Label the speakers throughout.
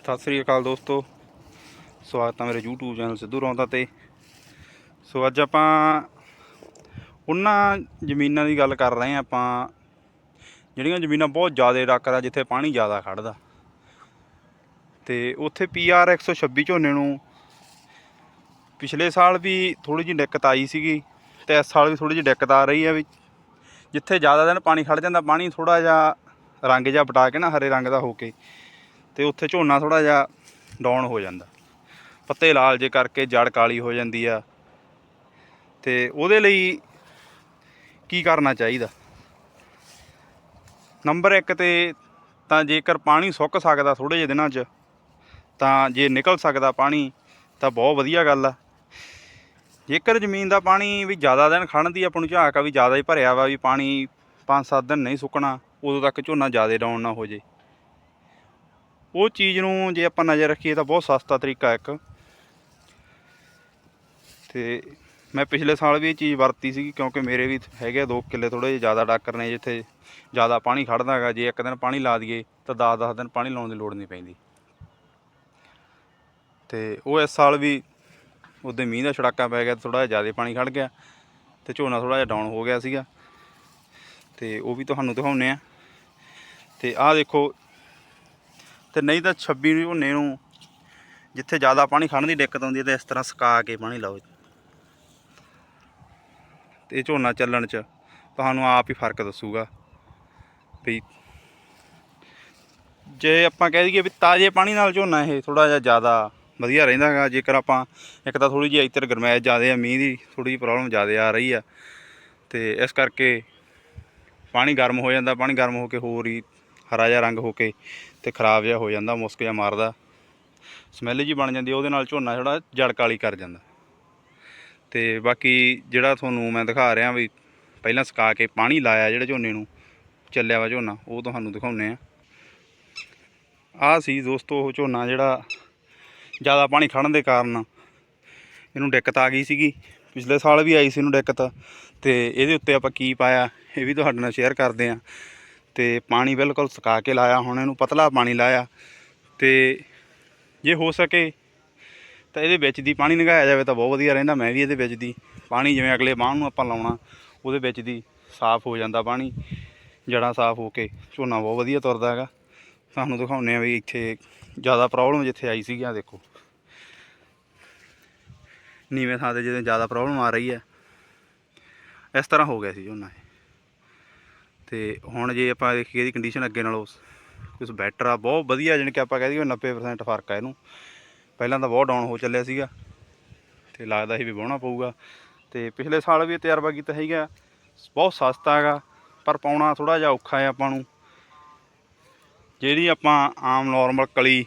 Speaker 1: ਸਤਿ ਸ੍ਰੀ ਅਕਾਲ ਦੋਸਤੋ। ਸਵਾਗਤ ਹੈ ਮੇਰੇ YouTube ਚੈਨਲ ਸਿੱਧੂ ਰੌਂਦਾ ਤੇ। ਸੋ ਅੱਜ ਆਪਾਂ ਉਹਨਾਂ ਜ਼ਮੀਨਾਂ ਦੀ ਗੱਲ ਕਰ ਰਹੇ ਹਾਂ ਆਪਾਂ। ਜਿਹੜੀਆਂ ਜ਼ਮੀਨਾਂ ਬਹੁਤ ਜ਼ਿਆਦਾ ਡਾਕਰ ਆ ਜਿੱਥੇ ਪਾਣੀ ਜ਼ਿਆਦਾ ਖੜਦਾ। ਤੇ ਉੱਥੇ PR 126 ਝੋਨੇ ਨੂੰ ਪਿਛਲੇ ਸਾਲ ਵੀ ਥੋੜੀ ਜਿਹੀ ਦਿੱਕਤ ਆਈ ਸੀਗੀ ਤੇ ਇਸ ਸਾਲ ਵੀ ਥੋੜੀ ਜਿਹੀ ਦਿੱਕਤ ਆ ਰਹੀ ਹੈ ਵੀ। ਜਿੱਥੇ ਜ਼ਿਆਦਾ ਦਿਨ ਪਾਣੀ ਖੜ ਜਾਂਦਾ, ਪਾਣੀ ਥੋੜਾ ਜਿਹਾ ਰੰਗ ਜਿਹਾ ਪਟਾ ਕੇ ਨਾ, ਹਰੇ ਰੰਗ ਦਾ ਹੋ ਕੇ। ਤੇ ਉੱਥੇ ਝੋਨਾ ਥੋੜਾ ਜਿਹਾ ਡਾਊਨ ਹੋ ਜਾਂਦਾ। ਪੱਤੇ ਲਾਲ ਜੇ ਕਰਕੇ ਜੜ ਕਾਲੀ ਹੋ ਜਾਂਦੀ ਆ। ਤੇ ਉਹਦੇ ਲਈ ਕੀ ਕਰਨਾ ਚਾਹੀਦਾ? ਨੰਬਰ 1 ਤੇ ਤਾਂ ਜੇਕਰ ਪਾਣੀ ਸੁੱਕ ਸਕਦਾ ਥੋੜੇ ਜਿਹੇ ਦਿਨਾਂ 'ਚ, ਤਾਂ ਜੇ ਨਿਕਲ ਸਕਦਾ ਪਾਣੀ, ਤਾਂ ਬਹੁਤ ਵਧੀਆ ਗੱਲ ਆ। ਜੇਕਰ ਜ਼ਮੀਨ ਦਾ ਪਾਣੀ ਵੀ ਜ਼ਿਆਦਾ ਦਿਨ ਖੜਨ ਦੀ ਆਪਾਂ ਨੂੰ ਝਾਕ ਆ ਵੀ ਜ਼ਿਆਦਾ ਹੀ ਭਰਿਆ ਵਾ ਵੀ ਪਾਣੀ 5-7 ਦਿਨ ਨਹੀਂ ਸੁੱਕਣਾ, ਉਦੋਂ ਤੱਕ ਝੋਨਾ ਜ਼ਿਆਦਾ ਡਾਊਨ ਨਾ ਹੋ ਜੇ ਉਹ ਚੀਜ਼ ਨੂੰ ਜੇ ਆਪਾਂ ਨਜ਼ਰ ਰੱਖੀਏ ਤਾਂ ਬਹੁਤ ਸਸਤਾ ਤਰੀਕਾ ਇੱਕ। ਤੇ ਮੈਂ ਪਿਛਲੇ ਸਾਲ ਵੀ ਇਹ ਚੀਜ਼ ਵਰਤੀ ਸੀ ਕਿਉਂਕਿ ਮੇਰੇ ਵੀ ਹੈਗੇ 2 ਕਿੱਲੇ ਥੋੜੇ ਜਿਹੇ ਜ਼ਿਆਦਾ ਡਾਕਰ ਨੇ ਜਿੱਥੇ ਜ਼ਿਆਦਾ ਪਾਣੀ ਖੜਦਾ ਹੈਗਾ, ਜੇ ਇੱਕ ਦਿਨ ਪਾਣੀ ਲਾ ਦਈਏ ਤਾਂ 10-10 ਦਿਨ ਪਾਣੀ ਲਾਉਣ ਦੀ ਲੋੜ ਨਹੀਂ ਪੈਂਦੀ। ਤੇ ਉਹ ਇਸ ਸਾਲ ਵੀ ਉਹਦੇ ਮੀਂਹ ਦਾ ਛੜਾਕਾ ਪੈ ਗਿਆ ਥੋੜਾ ਜਿਹਾ ਜ਼ਿਆਦਾ ਪਾਣੀ ਖੜ ਗਿਆ ਤੇ ਝੋਨਾ ਥੋੜਾ ਜਿਹਾ ਡਾਊਨ ਹੋ ਗਿਆ ਸੀਗਾ। ਤੇ ਉਹ ਵੀ ਤੁਹਾਨੂੰ ਦਿਖਾਉਂਦੇ ਆ ਤੇ ਆਹ ਦੇਖੋ ਤੇ ਨਹੀਂ ਤਾਂ 26 ਨੂੰ ਝੋਨੇ ਨੂੰ ਜਿੱਥੇ ਜ਼ਿਆਦਾ ਪਾਣੀ ਖੜਨ ਦੀ ਦਿੱਕਤ ਆਉਂਦੀ ਹੈ ਤੇ ਇਸ ਤਰ੍ਹਾਂ ਸੁਕਾ ਕੇ ਪਾਣੀ ਲਾਓ ਤੇ ਇਹ ਝੋਨਾ ਚੱਲਣ 'ਚ ਤੁਹਾਨੂੰ ਆਪ ਹੀ ਫ਼ਰਕ ਦੱਸੂਗਾ ਵੀ ਜੇ ਆਪਾਂ ਕਹਿ ਦਈਏ ਵੀ ਤਾਜ਼ੇ ਪਾਣੀ ਨਾਲ ਝੋਨਾ ਇਹ ਥੋੜਾ ਜਿਹਾ ਜ਼ਿਆਦਾ ਵਧੀਆ ਰਹਿੰਦਾ ਹੈਗਾ, ਜੇਕਰ ਆਪਾਂ ਇੱਕ ਤਾਂ ਥੋੜੀ ਜਿਹੀ ਇੱਧਰ ਗਰਮੈਸ਼ ਜ਼ਿਆਦਾ ਆ, ਮੀਂਹ ਦੀ ਥੋੜੀ ਜਿਹੀ ਪ੍ਰੋਬਲਮ ਜ਼ਿਆਦਾ ਆ ਰਹੀ ਆ ਤੇ ਇਸ ਕਰਕੇ ਪਾਣੀ ਗਰਮ ਹੋ ਜਾਂਦਾ, ਪਾਣੀ ਗਰਮ ਹੋ ਕੇ ਹੋਰ ਹੀ ਹਰਾ ਜਿਹਾ ਰੰਗ ਹੋ ਕੇ ਤੇ ਖਰਾਬ ਜਿਹਾ ਹੋ ਜਾਂਦਾ, ਮੁਸਕ ਜਿਹਾ ਮਾਰਦਾ। ਸਮੈਲ ਜੀ ਬਣ ਜਾਂਦੀ, ਉਹਦੇ ਨਾਲ ਝੋਨਾ ਥੋੜਾ ਜੜ ਕਾਲੀ ਕਰ ਜਾਂਦਾ। ਤੇ ਬਾਕੀ ਜਿਹੜਾ ਤੁਹਾਨੂੰ ਮੈਂ ਦਿਖਾ ਰਿਹਾ ਵੀ ਪਹਿਲਾਂ ਸੁਕਾ ਕੇ ਪਾਣੀ ਲਾਇਆ ਜਿਹੜੇ ਝੋਨੇ ਨੂੰ, ਚੱਲਿਆ ਵਾ ਝੋਨਾ, ਉਹ ਤੁਹਾਨੂੰ ਦਿਖਾਉਨੇ ਆ ਆਹ ਸੀ ਦੋਸਤੋ ਉਹ ਝੋਨਾ ਜਿਹੜਾ ਜ਼ਿਆਦਾ ਪਾਣੀ ਖੜਨ ਦੇ ਕਾਰਨ ਇਹਨੂੰ ਦਿੱਕਤ ਆ ਗਈ ਸੀਗੀ। ਪਿਛਲੇ ਸਾਲ ਵੀ ਆਈ ਸੀ ਇਹਨੂੰ ਦਿੱਕਤ, ਤੇ ਇਹਦੇ ਉੱਤੇ ਆਪਾਂ ਕੀ ਪਾਇਆ, ਇਹ ਵੀ ਤੁਹਾਡੇ ਨਾਲ ਸ਼ੇਅਰ ਕਰਦੇ ਆ ਤੇ ਪਾਣੀ ਬਿਲਕੁਲ ਸੁਕਾ ਕੇ ਲਾਇਆ, ਹੁਣ ਇਹਨੂੰ ਪਤਲਾ ਪਾਣੀ ਲਾਇਆ ਤੇ ਜੇ ਹੋ ਸਕੇ ਤਾਂ ਇਹਦੇ ਵਿੱਚ ਦੀ ਪਾਣੀ ਲੰਘਾਇਆ ਜਾਵੇ ਤਾਂ ਬਹੁਤ ਵਧੀਆ ਰਹਿੰਦਾ, ਮੈਂ ਵੀ ਇਹਦੇ ਵਿੱਚ ਦੀ ਪਾਣੀ ਜਿਵੇਂ ਅਗਲੇ ਬਾਣ ਨੂੰ ਆਪਾਂ ਲਾਉਣਾ, ਉਹਦੇ ਵਿੱਚ ਦੀ ਸਾਫ਼ ਹੋ ਜਾਂਦਾ ਪਾਣੀ ਜੜਾਂ ਸਾਫ਼ ਹੋ ਕੇ, ਝੋਨਾ ਬਹੁਤ ਵਧੀਆ ਤੁਰਦਾ ਹੈਗਾ। ਤੁਹਾਨੂੰ ਦਿਖਾਉਂਦੇ ਆ ਵੀ ਇੱਥੇ ਜ਼ਿਆਦਾ ਪ੍ਰੋਬਲਮ ਜਿੱਥੇ ਆਈ ਸੀਗੀ ਆ ਦੇਖੋ। ਨੀਵੇਂ ਥਾਂ ਤੇ ਜਦੋਂ ਜ਼ਿਆਦਾ ਪ੍ਰੋਬਲਮ ਆ ਰਹੀ ਹੈ। ਇਸ ਤਰ੍ਹਾਂ ਹੋ ਗਿਆ ਸੀ ਝੋਨਾ ਇਹ। ਤੇ ਹੁਣ ਜੇ ਆਪਾਂ ਦੇਖੀਏ ਇਹਦੀ ਕੰਡੀਸ਼ਨ ਅੱਗੇ ਨਾਲੋਂ ਕੁਝ ਬੈਟਰ ਆ, ਬਹੁਤ ਵਧੀਆ ਜਾਣੀ ਕਿ ਆਪਾਂ ਕਹਿ ਦਈਏ 90% ਫ਼ਰਕ ਆ ਇਹਨੂੰ। ਪਹਿਲਾਂ ਤਾਂ ਬਹੁਤ ਡਾਊਨ ਹੋ ਚੱਲਿਆ ਸੀਗਾ, ਤੇ ਲੱਗਦਾ ਸੀ ਵੀ ਵਾਹੁਣਾ ਪਊਗਾ। ਤੇ ਪਿਛਲੇ ਸਾਲ ਵੀ ਇਹ ਤਜਰਬਾ ਕੀਤਾ ਸੀਗਾ, ਬਹੁਤ ਸਸਤਾ ਹੈਗਾ, ਪਰ ਪਾਉਣਾ ਥੋੜਾ ਜਿਹਾ ਔਖਾ ਹੈ ਆਪਾਂ ਨੂੰ। ਜਿਹੜੀ ਆਪਾਂ ਆਮ ਨਾਰਮਲ ਕਲੀ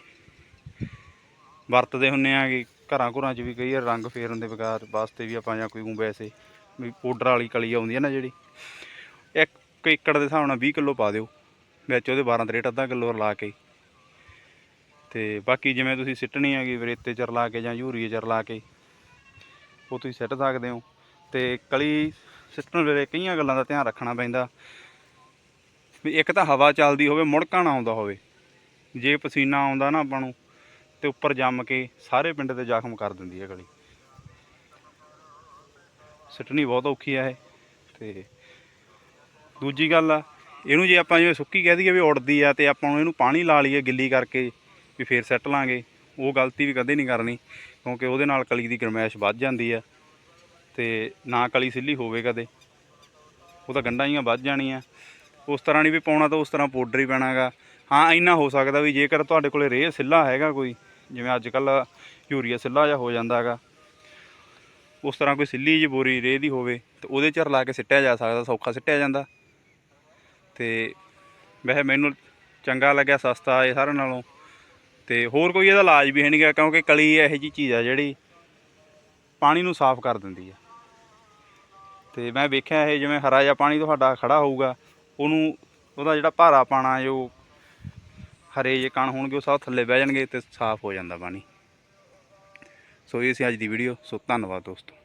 Speaker 1: ਵਰਤਦੇ ਹੁੰਨੇ ਆ ਕਿ ਘਰਾਂ ਘੁਰਾਂ 'ਚ ਵੀ ਕਈ ਵਾਰ ਰੰਗ ਫੇਰਨ ਦੇ ਵਿਕਾਰ ਵਾਸਤੇ ਵੀ ਆਪਾਂ ਜਾਂ ਕੋਈ ਵੈਸੇ ਵੀ ਪਾਊਡਰ ਵਾਲੀ ਕਲੀ ਆਉਂਦੀ ਹੈ ਨਾ ਜਿਹੜੀ, ਇੱਕ ਏਕੜ ਦੇ ਹਿਸਾਬ ਨਾਲ 20 ਕਿਲੋ ਪਾ ਦਿਓ, ਵਿੱਚ ਉਹਦੇ 12 ਤਰੇਟ ਅੱਧਾ ਕਿਲੋ ਰਲਾ ਕੇ। ਤੇ ਬਾਕੀ ਜਿਵੇਂ ਤੁਸੀਂ ਸਿੱਟਣੀ ਹੈਗੀ ਰੇਤੇ ਚ ਲਾ ਕੇ ਜਾਂ ਯੂਰੀਏ ਚ ਲਾ ਕੇ, ਉਹ ਤੁਸੀਂ ਸਿੱਟ ਸਕਦੇ ਹੋ। ਤੇ ਕਲੀ ਸਿੱਟਣ ਵੇਲੇ ਕਈਆਂ ਗੱਲਾਂ ਦਾ ਧਿਆਨ ਰੱਖਣਾ ਪੈਂਦਾ। ਵੀ ਇੱਕ ਤਾਂ ਹਵਾ ਚੱਲਦੀ ਹੋਵੇ, ਮੁੜਕਾ ਨਾ ਆਉਂਦਾ ਹੋਵੇ। ਜੇ ਪਸੀਨਾ ਆਉਂਦਾ ਨਾ ਆਪਾਂ ਨੂੰ, ਤੇ ਉੱਪਰ ਜੰਮ ਕੇ ਸਾਰੇ ਪਿੰਡ ਤੇ ਜ਼ਖਮ ਕਰ ਦਿੰਦੀ ਹੈ ਕਲੀ। ਸਿੱਟਣੀ ਬਹੁਤ ਔਖੀ ਹੈ ਇਹ, ਤੇ ਦੂਜੀ ਗੱਲ ਆ, ਇਹਨੂੰ ਜੇ ਆਪਾਂ ਜਿਵੇਂ ਸੁੱਕੀ ਕਹਿ ਦਈਏ ਵੀ ਉੜਦੀ ਆ ਤੇ ਆਪਾਂ ਨੂੰ ਇਹਨੂੰ ਪਾਣੀ ਲਾ ਲਈਏ ਗਿੱਲੀ ਕਰਕੇ ਵੀ ਫੇਰ ਸੱਟ ਲਾਂਗੇ, ਉਹ ਗਲਤੀ ਵੀ ਕਦੇ ਨਹੀਂ ਕਰਨੀ ਕਿਉਂਕਿ ਉਹਦੇ ਨਾਲ ਕਲੀ ਦੀ ਗਰਮੈਸ਼ ਵੱਧ ਜਾਂਦੀ ਆ ਤੇ ਨਾ ਕਲੀ ਸਿੱਲੀ ਹੋਵੇ ਕਦੇ, ਉਹ ਤਾਂ ਗੰਢਾਂ ਜੀਆਂ ਵੱਧ ਜਾਣੀਆਂ। ਉਸ ਤਰ੍ਹਾਂ ਨਹੀਂ ਵੀ ਪਾਉਣਾ ਤਾਂ ਉਸ ਤਰ੍ਹਾਂ ਪਾਊਡਰ ਹੀ ਪੈਣਾਗਾ ਹਾਂ, ਇੰਨਾ ਹੋ ਸਕਦਾ ਵੀ ਜੇਕਰ ਤੁਹਾਡੇ ਕੋਲੇ ਰੇਹ ਸਿੱਲਾ ਹੈਗਾ ਕੋਈ, ਜਿਵੇਂ ਅੱਜ ਕੱਲ ਯੂਰੀਆ ਸਿੱਲਾ ਜਿਹਾ ਹੋ ਜਾਂਦਾ ਹੈਗਾ ਉਸ ਤਰ੍ਹਾਂ ਕੋਈ ਸਿੱਲੀ ਜਿਹੀ ਬੋਰੀ ਰੇਹ ਦੀ ਹੋਵੇ ਤੇ ਉਹਦੇ ਚ ਲਾ ਕੇ ਸਿੱਟਿਆ ਜਾ ਸਕਦਾ, ਸੌਖਾ ਸਿੱਟਿਆ ਜਾਂਦਾ। ਤੇ ਵੈਸੇ ਮੈਨੂੰ ਚੰਗਾ ਲੱਗਿਆ, ਸਸਤਾ ਇਹ ਸਾਰਿਆਂ ਨਾਲੋਂ। ਤੇ ਹੋਰ ਕੋਈ ਇਹਦਾ ਇਲਾਜ ਵੀ ਹੈ ਨਹੀਂਗਾ ਕਿਉਂਕਿ ਕਲੀ ਇਹੋ ਜੀ ਚੀਜ਼ ਆ ਜਿਹੜੀ ਪਾਣੀ ਨੂੰ ਸਾਫ਼ ਕਰ ਦਿੰਦੀ ਆ। ਤੇ ਮੈਂ ਵੇਖਿਆ ਇਹ ਜਿਵੇਂ ਹਰਾ ਜਿਹਾ ਪਾਣੀ ਤੁਹਾਡਾ ਖੜਾ ਹੋਊਗਾ, ਉਹਨੂੰ ਉਹਦਾ ਜਿਹੜਾ ਭਾਰਾ ਪਾਣਾ, ਜੋ ਹਰੇ ਜੇ ਕਣ ਹੋਣਗੇ, ਉਹ ਸਭ ਥੱਲੇ ਬਹਿ ਜਾਣਗੇ ਤੇ ਸਾਫ਼ ਹੋ ਜਾਂਦਾ ਪਾਣੀ। ਸੋ ਇਹ ਸੀ ਅੱਜ ਦੀ ਵੀਡੀਓ ਸੋ ਧੰਨਵਾਦ ਦੋਸਤੋ।